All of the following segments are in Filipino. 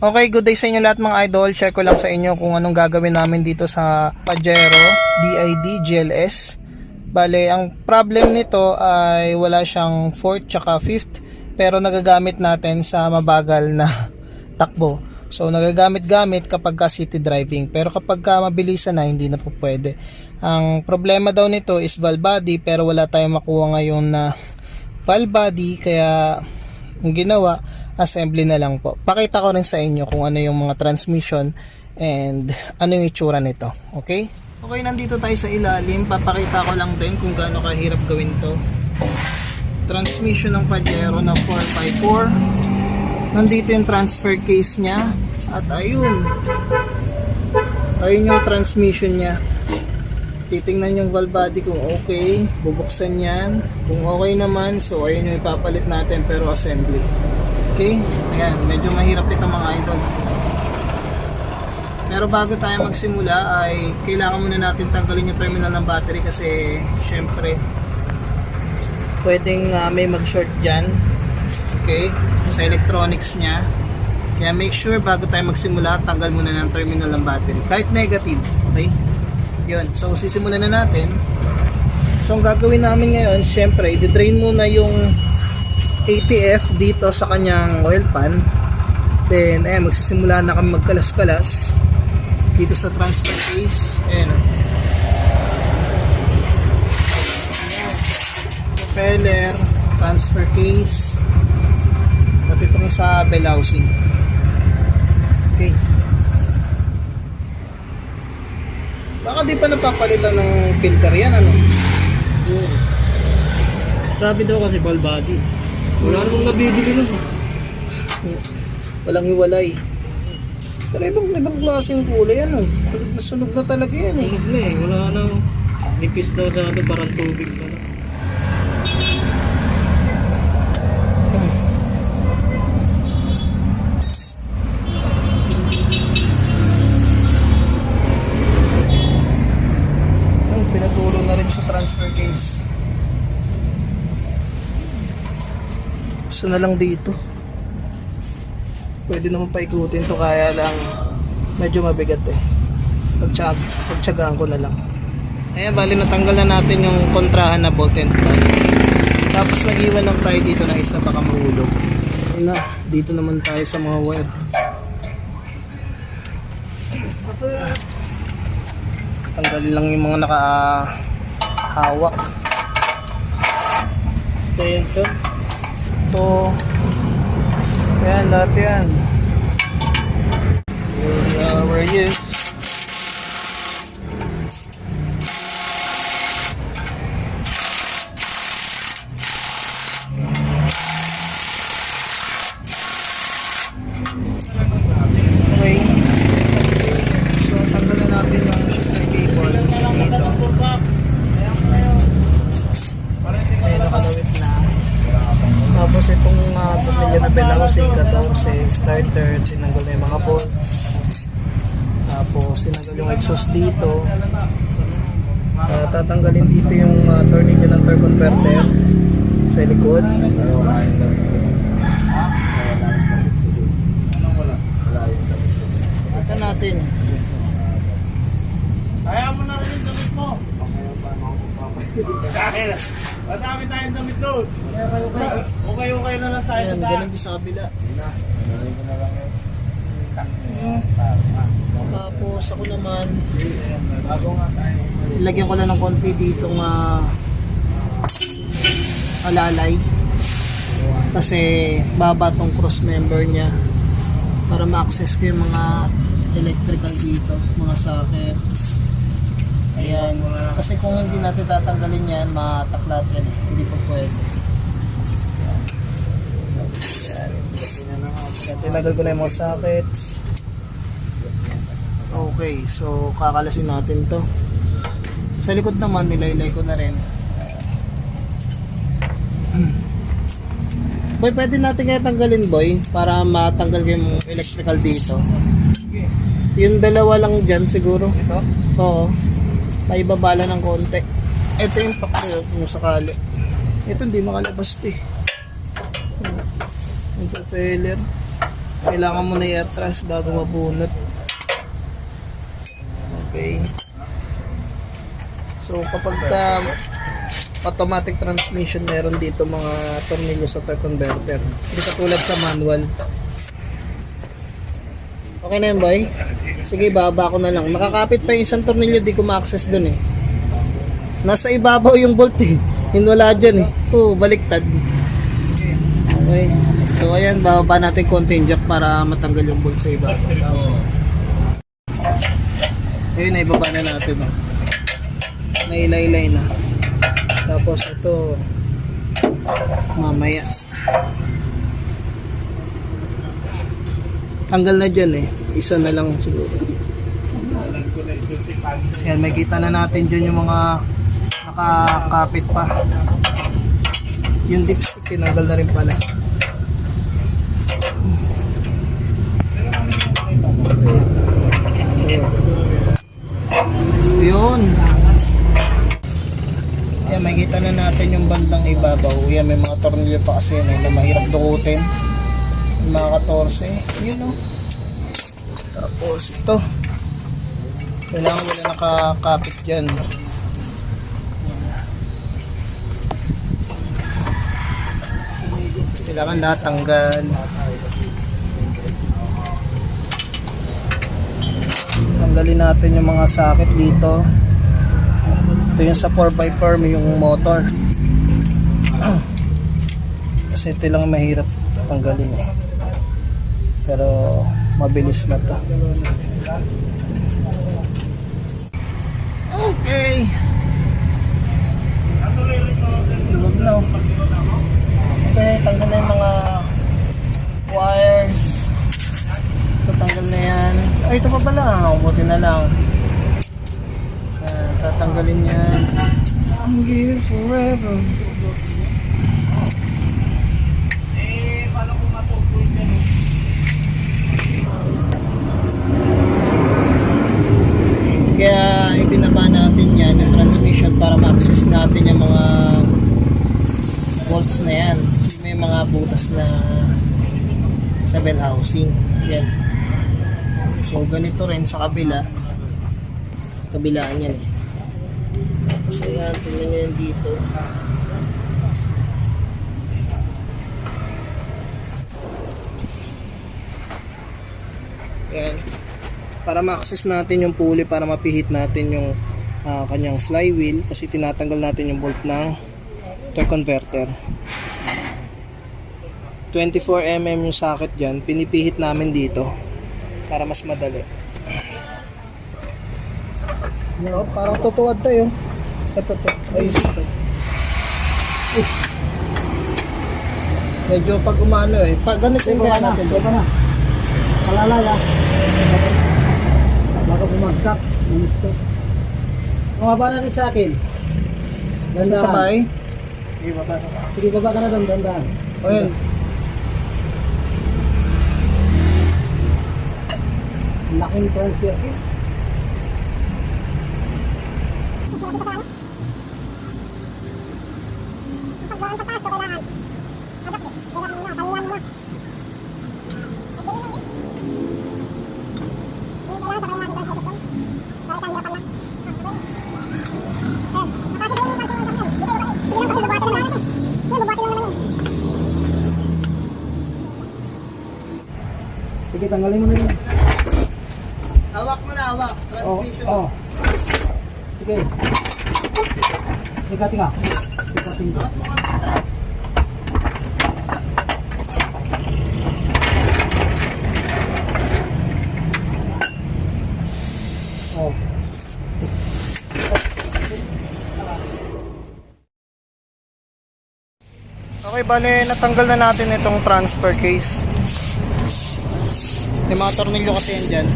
Okay, good day sa inyo lahat mga idol. Share ko lang sa inyo kung anong gagawin namin dito sa Pajero DID GLS. Bale, ang problem nito ay wala siyang 4th tsaka 5th pero nagagamit natin sa mabagal na takbo. So nagagamit-gamit kapag ka city driving pero kapag ka mabilisan na hindi na po pwede. Ang problema daw nito is valve body pero wala tayong makuha ngayon na valve body kaya ang ginawa assembly na lang po. Pakita ko rin sa inyo kung ano yung mga transmission and ano yung itsura nito. Okay? Okay, nandito tayo sa ilalim. Papakita ko lang din kung gaano kahirap gawin to. Transmission ng Pajero na 4x4. Nandito yung transfer case niya. At ayun. Ayun yung transmission niya. Titingnan yung valve body kung okay. Bubuksan yan. Kung okay naman, so ayun yung ipapalit natin pero assembly. Okay? Ayan, medyo mahirap ito mga idol. Pero bago tayo magsimula ay kailangan muna natin tanggalin yung terminal ng battery kasi syempre pwedeng ah, may mag-short dyan. Okay? Sa electronics niya. Kaya make sure bago tayo magsimula, tanggal muna ng terminal ng battery. Kahit negative. Okay? Yun. So, sisimulan na natin. So, ang gagawin namin ngayon, syempre, i-drain muna yung ATF dito sa kanyang oil pan. Then, eh, magsisimula na kami magkalas-kalas dito sa transfer case. Ayan. Propeller, transfer case, pati itong sa bell housing. Okay. Baka di pa napapalitan ng filter yan, ano? Sabi daw kasi ball body. Wala namang nabibili nun. Walang hiwalay. Pero ibang ibang klase yung kulay ano. Sunog na sunog na talaga yan eh. Tunog na eh. Wala nang nipis daw sa ano, parang tubig na lang. Ay, pinatulo na rin sa transfer case. Gusto na lang dito. Pwede naman paikutin to kaya lang medyo mabigat eh. Pagtsag, pagtsagaan ko na lang. Ayan, bali natanggal na natin yung kontrahan na bolt and plug. Tapos nag-iwan lang tayo dito ng isa baka mahulog. Na, dito naman tayo sa mga wire. Tanggalin lang yung mga nakahawak. Extension. Ito. Yan, lahat yan. Uh, where are? Okay. So, tanggalan natin yung shifter cable dito. Ayun, nakalawit na. Tapos itong uh, tornilyo na belausing, 14, starter, tinanggal na yung mga bolts. Tapos tinanggal yung exhaust dito. Uh, tatanggalin dito yung uh, tornilyo ng torque converter sa likod. Ito natin. Kaya mo na rin yung damit mo. Dahil, madami tayong damit doon. Okay, okay na lang tayo sa ganun din sa kabila. Tapos ako naman, ilagyan ko lang ng konti dito nga alalay. Kasi baba tong cross member niya para ma-access ko yung mga electrical dito, mga sockets. Ayan. Kasi kung hindi natin tatanggalin yan, mataklat yan. Hindi po pwede. Tinagal ko na yung mga sockets. Okay, so kakalasin natin to. Sa likod naman, nilaylay ko na rin. Boy, pwede natin kaya tanggalin, boy, para matanggal yung electrical dito. Yung dalawa lang dyan siguro. Ito? Oo. May babala ng konti. Ito yung pakyo kung sakali. Ito hindi makalabas to eh. Yung propeller. Kailangan mo na i-atras bago mabunot. Okay. So kapag ka automatic transmission meron dito mga tornilyo sa converter. Hindi katulad sa manual. Okay na yun, boy? Sige, baba ko na lang. Makakapit pa yung isang tornilyo, di ko ma-access dun eh. Nasa ibabaw yung bolt eh. Yung dyan eh. Oo, baliktad. Okay. So ayan, bababa natin konti yung jack para matanggal yung bolt sa ibabaw. Ayun, naibaba na natin. Oh. Nailaylay na. Tapos ito, mamaya. Tanggal na dyan eh. Isa na lang siguro. Ayan, may kita na natin dyan yung mga nakakapit pa. Yung dipstick, tinanggal na rin pala. Yun. Yan, may kita na natin yung bandang ibabaw. Yan, may mga tornilyo pa kasi yun eh, na mahirap dukutin. Mga 14. Yun o. Tapos ito. Kailangan wala nakakapit dyan. Kailangan lahat tanggal. Tanggalin natin yung mga socket dito. Ito yung sa 4x4 may yung motor. Kasi ito lang mahirap tanggalin eh. Pero mabilis na to. Okay. Tulog na. Okay, tanggal na yung mga wires. Ito na yan. Ay, ito pa pala. Buti na lang. Yan, tatanggalin yan. I'm here forever. Kaya ibinaba natin yan yung transmission para ma-access natin yung mga bolts na yan. May mga butas na sa housing. Yan. So ganito rin sa kabila. Kabilaan yan eh. So yan, tingnan nyo yan dito. Yan. Para ma-access natin yung pulley para mapihit natin yung ah, kanyang flywheel kasi tinatanggal natin yung bolt ng torque converter. 24mm yung socket dyan, pinipihit namin dito para mas madali. No, parang tutuwad tayo. Ito to. Ayos ito. Uh. Medyo pag umano eh. Pag ganito yung kaya natin. Diba na? Kalalala. Baka bumagsak. Gusto. Bumaba na rin sa akin. Ganda. Sabay. Sige, baba ka na doon. Dandaan. O yun. Laking transfer case. Tanggalin mo na yun. Hawak mo na, hawak. Oh, oh. Sige. Tika, tika. Tika, tika. Oh. Okay, bale, natanggal na natin itong transfer case. May mga tornilyo kasi yan dyan.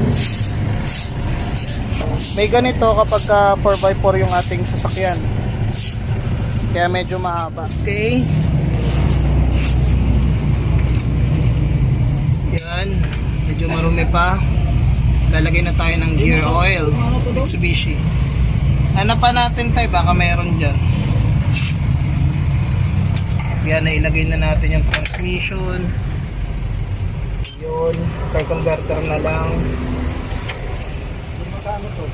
May ganito kapag ka 4x4 yung ating sasakyan. Kaya medyo mahaba. Okay. Yan. Medyo marumi pa. Lalagay na tayo ng gear oil. Mitsubishi. Hanap pa natin tayo. Baka meron dyan. Yan, nailagay na natin yung transmission. Yun. Car converter na lang. Magkano to?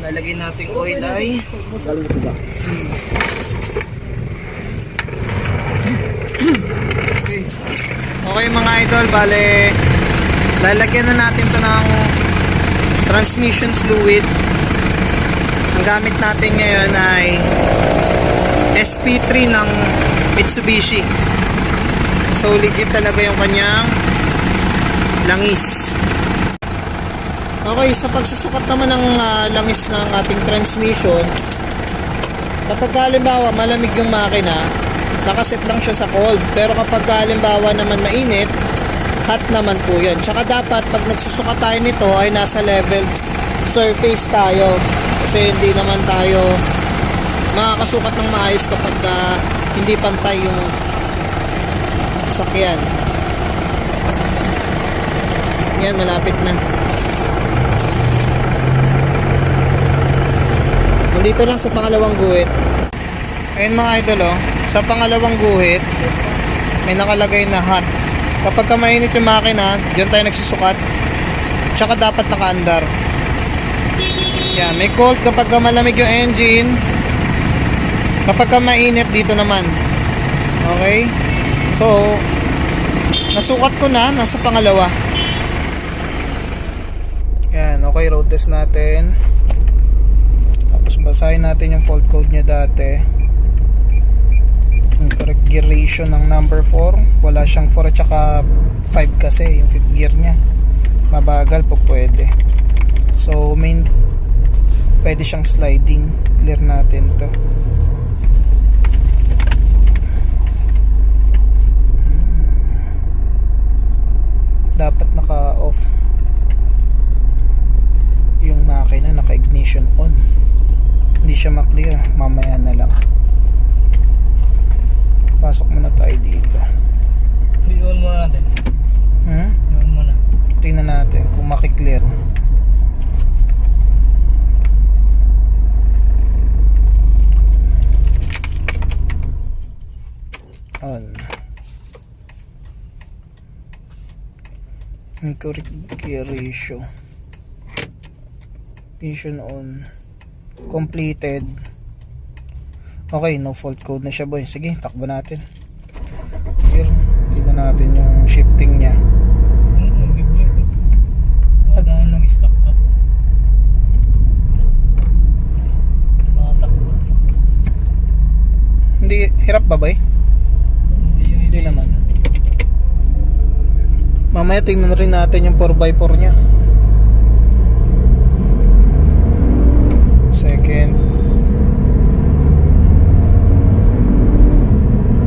Lalagyan natin oil ay Galing ko ba? Okay mga idol, bale lalagyan na natin to ng transmission fluid. Ang gamit natin ngayon ay SP3 ng Mitsubishi. So legit talaga yung kanyang langis. Okay, sa pagsusukat naman ng ah, langis ng ating transmission, kapag halimbawa malamig yung makina, nakaset lang siya sa cold. Pero kapag halimbawa naman mainit, hot naman po yun. Tsaka dapat pag nagsusukat tayo nito ay nasa level surface tayo. Kasi hindi naman tayo makakasukat ng maayos kapag ah, hindi pantay yung sakyan. Yan, malapit na. Nandito lang sa pangalawang guhit. Ayun mga idol oh, sa pangalawang guhit, may nakalagay na hot. Kapag ka mainit yung makina, diyan tayo nagsusukat. Tsaka dapat nakaandar. Yan, may cold kapag ka malamig yung engine. Kapag ka mainit, dito naman. Okay? So, nasukat ko na, nasa pangalawa. Yan, okay, road test natin. Tapos basahin natin yung fault code niya dati. Yung correct gear ratio ng number 4. Wala siyang 4 at saka 5 kasi yung fifth gear niya. Mabagal po pwede. So main pwede siyang sliding. Clear natin to. Dapat naka-off yung makina naka-ignition on. Hindi siya maklear mamaya na lang. Pasok muna tayo dito. I-on muna natin. hmm? I-on muna. tingnan natin kung makiklear on. Incorrect gear ratio ignition on completed. Okay no fault code na siya boy. Sige takbo natin. Here tingnan natin yung shifting niya. Hindi hirap ba boy? Hindi naman. mamaya tingnan rin natin yung 4x4 niya second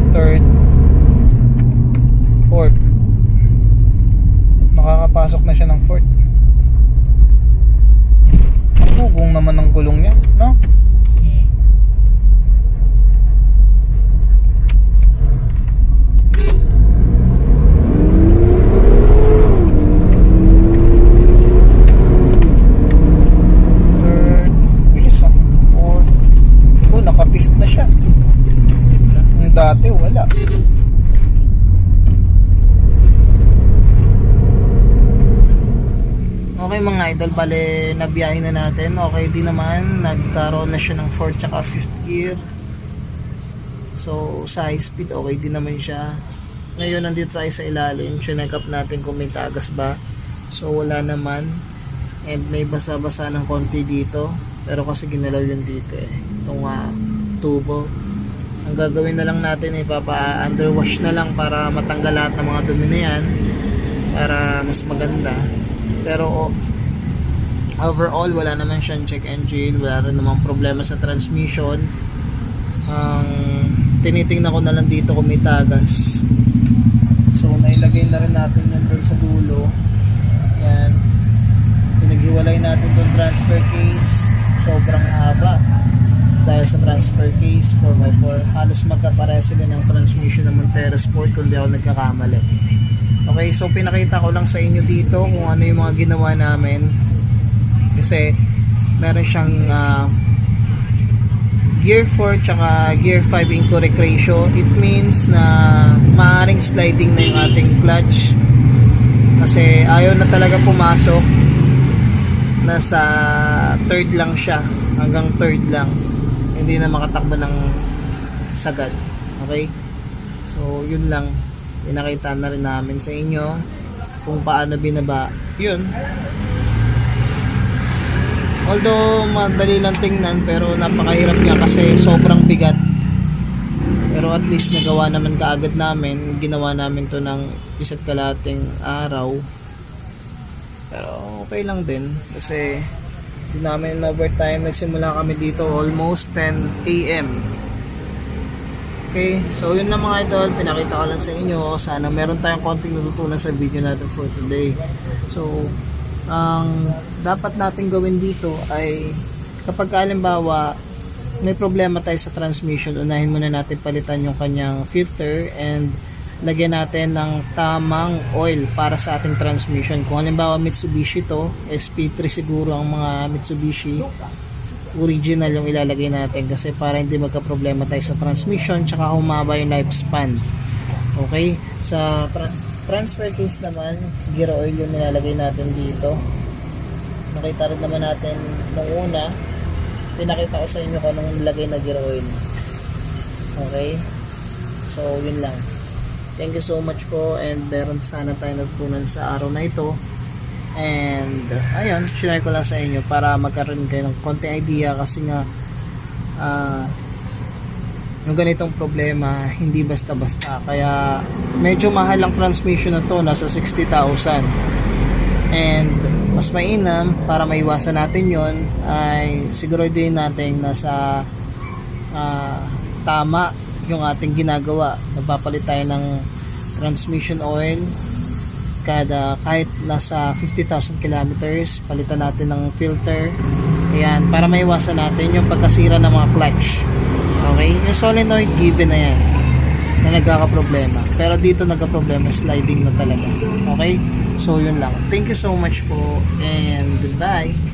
third fourth makakapasok na siya ng fourth Hugong naman ng gulong niya no? Hmm. third bilis ang fourth oh naka fifth na siya yung dati wala Okay mga idol, bale nabiyahe na natin. Okay din naman, nagkaroon na siya ng 4 tsaka 5th gear. So sa high speed okay din naman siya. Ngayon nandito tayo sa ilalim, chinek up natin kung may tagas ba. So wala naman. And may basa-basa ng konti dito. Pero kasi ginalaw yun dito eh. Itong ah, tubo. Ang gagawin na lang natin ay papa underwash na lang para matanggal lahat ng mga dumi na yan. Para mas maganda. Pero overall wala naman siyang check engine. Wala rin namang problema sa transmission. Ang tinitingnan ko na lang dito kung may tagas. So nailagay na rin natin yun doon sa dulo. Yan. Pinaghiwalay natin doon transfer case. Sobrang haba. Dahil sa transfer case 4x4. Halos magkapare sila ng transmission ng Montero Sport kung di ako nagkakamali. Okay, so pinakita ko lang sa inyo dito kung ano yung mga ginawa namin. Kasi meron siyang ah, gear 4 tsaka gear 5 incorrect ratio. It means na maaring sliding na yung ating clutch Kasi ayaw na talaga pumasok. Nasa third lang siya. Hanggang third lang. Hindi na makatakbo ng sagad. Okay? So, yun lang. Pinakita na rin namin sa inyo kung paano binaba. Yun. Although madali lang tingnan pero napakahirap niya kasi sobrang bigat. Pero at least nagawa naman kaagad namin. Ginawa namin to ng isa't kalating araw. Pero okay lang din kasi hindi namin in overtime. Nagsimula kami dito almost 10 a.m. Okay, so yun lang mga idol, pinakita ko lang sa inyo. Sana meron tayong konting natutunan sa video natin for today. So, ang dapat natin gawin dito ay kapag halimbawa may problema tayo sa transmission, unahin muna natin palitan yung kanyang filter and lagyan natin ng tamang oil para sa ating transmission. Kung halimbawa Mitsubishi to, SP3 siguro ang mga Mitsubishi, original yung ilalagay natin kasi para hindi magka-problema tayo sa transmission tsaka humaba yung lifespan. Okay? Sa tra- transfer case naman, gear oil yung nilalagay natin dito. Nakita rin naman natin nung una, pinakita ko sa inyo kung anong nilagay na gear oil. Okay? So, yun lang. Thank you so much po and meron sana tayo natutunan sa araw na ito. And ayun, share ko lang sa inyo para magkaroon kayo ng konti idea kasi nga ah yung ganitong problema hindi basta-basta kaya medyo mahal ang transmission na to nasa 60,000 and mas mainam para maiwasan natin yon ay siguro din natin nasa ah, tama yung ating ginagawa. Nagpapalit tayo ng transmission oil kada kahit nasa 50,000 kilometers. Palitan natin ng filter. Ayan para maiwasan natin yung pagkasira ng mga clutch. Okay? Yung solenoid given na yan na nagkakaproblema. Pero dito nagka-problema sliding na talaga. Okay? So yun lang. Thank you so much po and goodbye